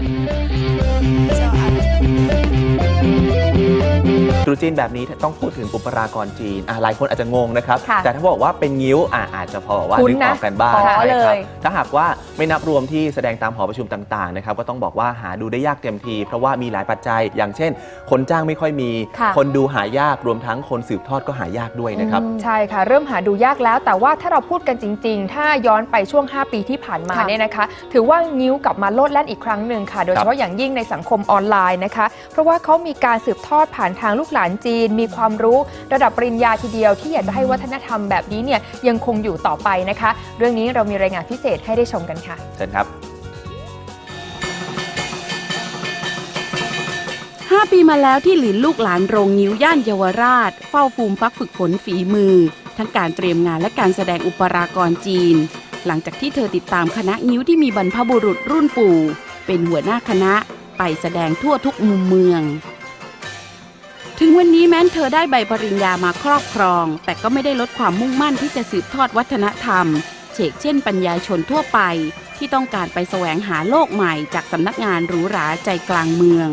So ตรุษจีนแบบนี้ต้องพูดถึงอุปรากรจีนอะหลายคนอาจจะงงนะครับ ค่ะแต่ถ้าบอกว่าเป็นงิ้วอะอาจจะพอบอกว่าคุ้นนึกออกนะกันบ้างอ๋อใช่ครับเลยถ้าหากว่าไม่นับรวมที่แสดงตามหอประชุมต่างๆนะครับก็ต้องบอกว่าหาดูได้ยากเต็มที เพราะว่ามีหลายปัจจัย อย่างเช่น คนจ้างไม่ค่อยมี ค่ะ คนดูหายากรวมทั้งคนสืบทอดก็หายากด้วยนะครับ อืม ใช่ค่ะ เริ่มหาดูยากแล้ว แต่ว่าถ้าเราพูดกันจริง ๆ ถ้าย้อนไปช่วง 5 ปีที่ผ่านมาค่ะเนี่ยนะคะ ถือว่านิ้วกลับมาโลดแล่นอีกครั้งหนึ่งค่ะ โดยเฉพาะอย่างยิ่งในสังคมออนไลน์นะคะ เพราะว่าเขามีการสืบทอดผ่านทางลูกหลานจีน มีความรู้ระดับปริญญาทีเดียวที่อยากจะให้วัฒนธรรมแบบนี้เนี่ยยังคงอยู่ต่อไปนะคะ เรื่องนี้เรามีรายงานพิเศษให้ได้ชมกันค่ะเชิญครับ5ปีมาแล้วที่หลินลูกหลานโรงนิ้วย่านเยาวราช เฝ้าฟูมฟักฝึกฝนฝีมือ ทั้งการเตรียมงานและการแสดงอุปรากรจีน หลังจากที่เธอติดตามคณะนิ้วที่มีบรรพบุรุษรุ่นปู่ เป็นหัวหน้าคณะไปแสดงทั่วทุกมุมเมือง ถึงวันนี้แม้นเธอได้ใบปริญญามาครอบครอง แต่ก็ไม่ได้ลดความมุ่งมั่นที่จะสืบทอดวัฒนธรรมเชกเช่นปัญญาชนทั่วไป ที่ต้องการไปแสวงหาโลกใหม่จากสำนักงานหรูหราใจกลางเมือง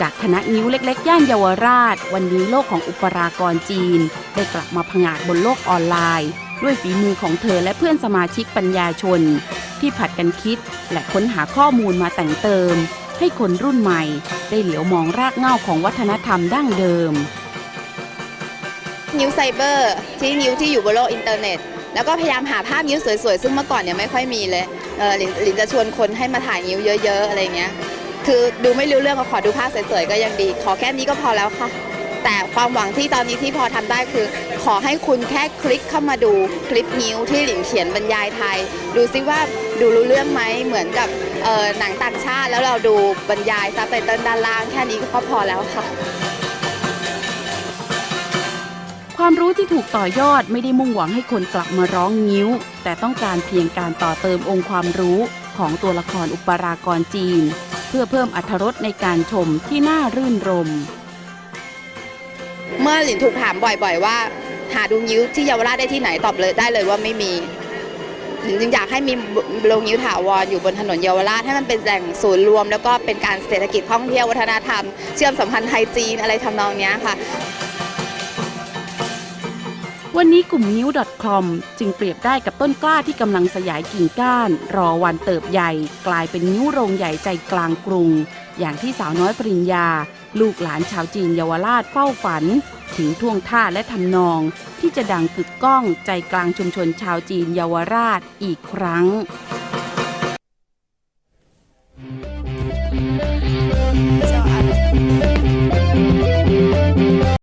จากคณะนิ้วเล็ก ๆ ย่านเยาวราช วันนี้โลกของอุปรากรจีน ได้กลับมาผงาดบนโลกออนไลน์ ด้วยฝีมือของเธอและเพื่อนสมาชิกปัญญาชน ที่ผัดกันคิด และค้นหาข้อมูลมาแต่งเติม ให้คนรุ่นใหม่ได้เหลียวมองรากเหง้าของวัฒนธรรมดั้งเดิม นิ้วไซเบอร์ที่นิ้วที่อยู่บนโลกอินเทอร์เน็ต แล้วก็พยายามหาภาพนิ้วสวยๆ ซึ่งเมื่อก่อนเนี่ยไม่ค่อยมีเลยเออหลินหลินจะชวนคนให้มาถ่ายนิ้วเยอะ ๆ อะไรเงี้ย คือดูไม่รู้เรื่องก็ขอดูภาพสวยๆก็ยังดี ขอแค่นี้ก็พอแล้วค่ะ แต่ความหวังที่ตอนนี้ที่พอทำได้คือ ขอให้คุณแค่คลิกเข้ามาดูคลิปนิ้วที่หลินเขียนบรรยายไทย ดูซิว่าดูรู้เรื่องไหมเหมือนกับหนังต่างชาติแล้วเราดูบรรยายซับไตเติลด้านล่างแค่นี้ก็พอแล้วค่ะ ความรู้ที่ถูกต่อยอดไม่ได้มุ่งหวังให้คนกลับมาร้องงิ้ว แต่ต้องการเพียงการต่อเติมองค์ความรู้ของตัวละครอุปรากรจีน เพื่อเพิ่มอรรถรสในการชมที่น่ารื่นรม มื่อหลินถูกถามบ่อย ๆ ว่า หาดูนิ้วที่เยาวราชได้ที่ไหนตอบเลยได้เลยว่าไม่มีหลินจึงอยากให้มีโรงนิ้วถาวรอยู่บนถนนเยาวราชให้มันเป็นแหล่งศูนย์รวม แล้วก็เป็นการเศรษฐกิจท่องเที่ยววัฒนธรรม เชื่อมสัมพันธ์ไทยจีนอะไรทำนองนี้ค่ะวันนี้กลุ่มนิ้ว .com จึงเปรียบได้กับต้นกล้าที่กำลังสยายกิ่งก้าน รอวันเติบใหญ่ กลายเป็นนิ้วโรงใหญ่ใจกลางกรุง อย่างที่สาวน้อยปริญญาลูกหลานชาวจีนเยาวราชเฝ้าฝัน ถึงท่วงท่าและทำนอง ที่จะดังกึกก้องใจกลางชุมชนชาวจีนเยาวราชอีกครั้งจะ